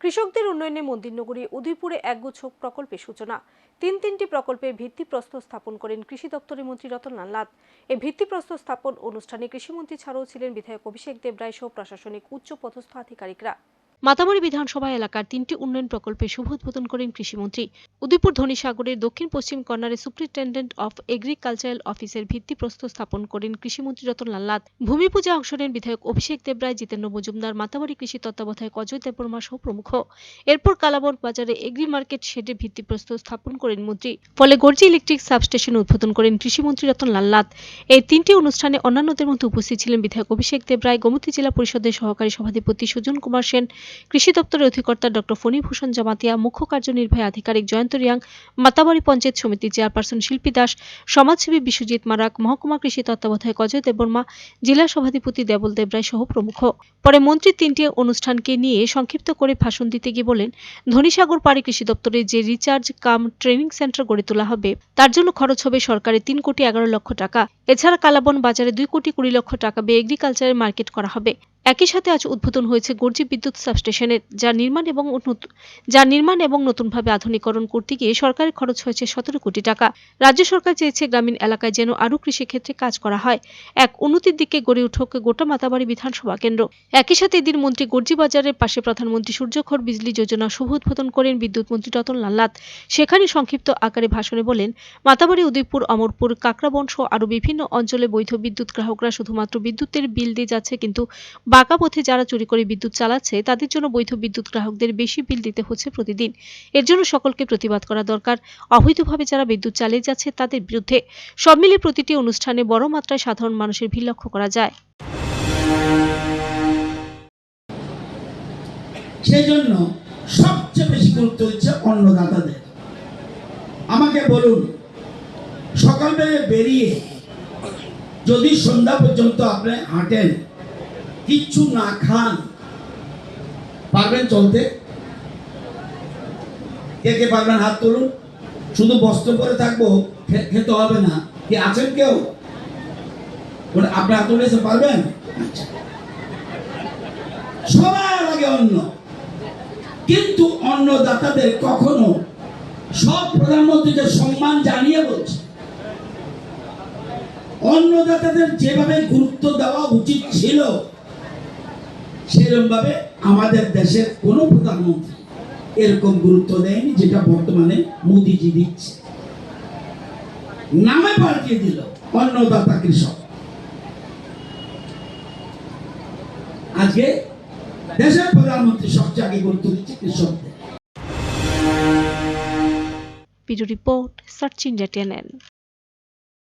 কৃষকদের উন্নয়নে মন্দিরনগরী উদয়পুরে একগুচ্ছ প্রকল্পের সূচনা। তিন তিনটি প্রকল্পের ভিত্তিপ্রস্তর স্থাপন করেন কৃষি দপ্তরের মন্ত্রী রতনলাল নাথ। এই ভিত্তিপ্রস্তর স্থাপন অনুষ্ঠানে কৃষিমন্ত্রী ছাড়াও ছিলেন বিধায়ক অভিষেক দেব রায় সহ প্রশাসনিক উচ্চ পদস্থ আধিকারিকরা। মাতামারি বিধানসভা এলাকার তিনটি উন্নয়ন প্রকল্পের শুভ উদ্বোধন করেন কৃষিমন্ত্রী। উদয়পুর ধনীসাগরের দক্ষিণ পশ্চিম কর্নারে সুপ্রিনটেন্ডেন্ট অফ এগ্রিকালচারাল অফিসের ভিত্তিপ্রস্তর স্থাপন করেন কৃষিমন্ত্রী রতনলাল নাথ। ভূমি পূজা অংশ নেন বিধায়ক অভিষেক দেবরায়, জিতেন্দ্র মজুমদার মাতাবাড়ি কৃষি তত্ত্বাবধায়ক অজয় দেববর্মা সহ প্রমুখ। এরপর কালাবন বাজারে এগ্রি মার্কেট শেডে ভিত্তিপ্রস্তর স্থাপন করেন মন্ত্রী। ফলে গর্জি ইলেকট্রিক সাবস্টেশন উদ্বোধন করেন কৃষিমন্ত্রী রতনলাল নাথ। এই তিনটি অনুষ্ঠানে অন্যান্যদের মধ্যে উপস্থিত ছিলেন বিধায়ক অভিষেক দেবরায়, গোমতী জেলা পরিষদের সহকারী সভাধিপতি সুজন কুমার সেন কৃষি দপ্তরের অধিকর্তা ডক্টর ফণীভূষণ জামাতিয়া, মুখ্য কার্যনির্বাহী আধিকারিক জয়ন্ত রিয়াং, মাতাবাড়ি পঞ্চায়েত সমিতির চেয়ারপারসন শিল্পী দাস, সমাজসেবী বিশ্বজিৎ মারাক, মহকুমা কৃষি তত্ত্বাবধায়ক অজয় দেববর্মা, জেলা সভাধিপতি দেবল দেবরায় সহ প্রমুখ। পরে মন্ত্রী তিনটি অনুষ্ঠানকে নিয়ে সংক্ষিপ্ত করে ভাষণ দিতে গিয়ে বলেন, ধনীসাগর পাড়ে কৃষি দপ্তরে যে রিচার্জ কাম ট্রেনিং সেন্টার গড়ে তোলা হবে, তার জন্য খরচ হবে সরকারের তিন কোটি এগারো লক্ষ টাকা। এছাড়া কালাবন বাজারে দুই কোটি কুড়ি লক্ষ টাকা ব্যয়ে এগ্রিকালচারের মার্কেট করা হবে। একই সাথে আজ উদ্বোধন হয়েছে গর্জি বিদ্যুৎ সাবস্টেশনের যা নির্মাণ এবং যা নির্মাণ এবং নতুনভাবে আধুনিকরণ করতে গিয়ে সরকারের খরচ হয়েছে সতেরো কোটি টাকা। রাজ্য সরকার চেয়েছে গ্রামীণ এলাকায় যেন আরও কৃষিক্ষেত্রে কাজ করা হয়। এক উন্নতির দিকে গড়ে উঠুক গোটা মাতাবাড়ি বিধানসভা কেন্দ্র। একই সাথে এদিন মন্ত্রী গর্জি বাজারের পাশে প্রধানমন্ত্রী সূর্যঘর বিজলি যোজনা শুভ উদ্বোধন করেন বিদ্যুৎ মন্ত্রী রতন লাল্লাত সেখানে সংক্ষিপ্ত আকারে ভাষণে বলেন, মাতাবাড়ি, উদয়পুর, অমরপুর কাকরাবন সহ আরও বিভিন্ন অঞ্চলে বৈধ বিদ্যুৎ গ্রাহকরা শুধুমাত্র বিদ্যুতের বিল দিয়ে যাচ্ছে, কিন্তু বাঁকা পথে যারা চুরি করে বিদ্যুৎ চালাচ্ছে, তাদের জন্য বৈধ বিদ্যুৎ গ্রাহকদের বেশি বিল দিতে হচ্ছে প্রতিদিন। এর জন্য সকলকে প্রতিবাদ করা দরকার। অবৈধভাবে যারা বিদ্যুৎ চালিয়ে যাচ্ছে, তাদের বিরুদ্ধে সব মিলিয়ে প্রতিটি অনুষ্ঠানে বড় মাত্রায় সাধারণ মানুষের ভিড় লক্ষ্য করা যায়। সেই জন্য সবচেয়ে বেশি গুরুত্ব দিচ্ছে অন্নদাতাদের। আমাকে বলুন সকালবেলা বেরিয়ে যদি সন্ধ্যা পর্যন্ত আপনি হাঁটেন কিচ্ছু না খান। পারবেন চলতে? কে কে পারবেন হাত তুলুন? শুধু বস্ত্র পরে থাকব খেতে হবে না। কি আছেন কেউ? আপনি হাত পারবেন? আচ্ছা। সবার আগে অন্ন। কিন্তু অন্নদাতাদের কখনো সব প্রধানমন্ত্রীকে সম্মান জানিয়ে বলছে। অন্নদাতাদের যেভাবে গুরুত্ব দেওয়া উচিত ছিল সেরকম ভাবে আমাদের দেশের কোনো প্রধানমন্ত্রী এরকম গুরুত্ব দেয়নি যেটা বর্তমানে মোদিজি দিচ্ছে। নামে পাল্টিয়ে দিল অন্নদাতা কৃষক। আজকে দেশের প্রধানমন্ত্রী সবচেয়ে আগে গুরুত্ব দিচ্ছে কৃষকদের। Video report search India TNN.